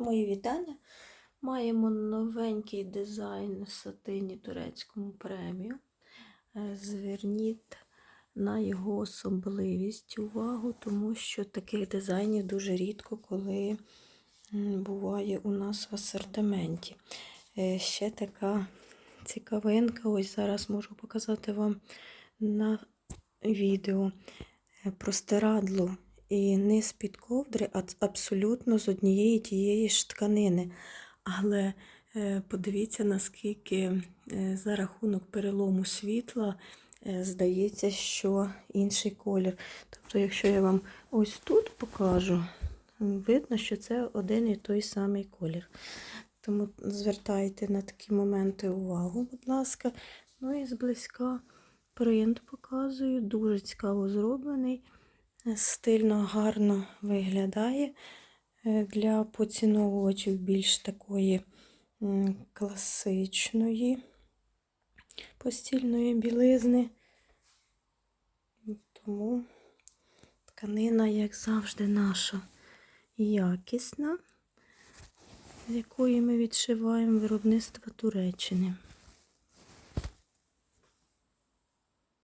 Мої вітання. Маємо новенький дизайн сатині турецькому премію. Е, Зверніть на його особливість увагу, тому що таких дизайнів дуже рідко, коли буває у нас в асортименті. Е, Ще така цікавинка, ось зараз можу показати вам на відео Е, простирадло і низ під ковдри ат- абсолютно з однієї тієї ж тканини. Але е, подивіться, наскільки е, за рахунок перелому світла е, здається, що інший колір. Тобто, якщо я вам ось тут покажу, видно, що це один і той самий колір. Тому звертайте на такі моменти увагу, будь ласка. Ну і зблизька принт показую, дуже цікаво зроблений, стильно, гарно виглядає е, для поціновувачів більш такої класичної постільної білизни. Тому тканина, як завжди, наша якісна, з якої ми відшиваємо виробництва Туреччини.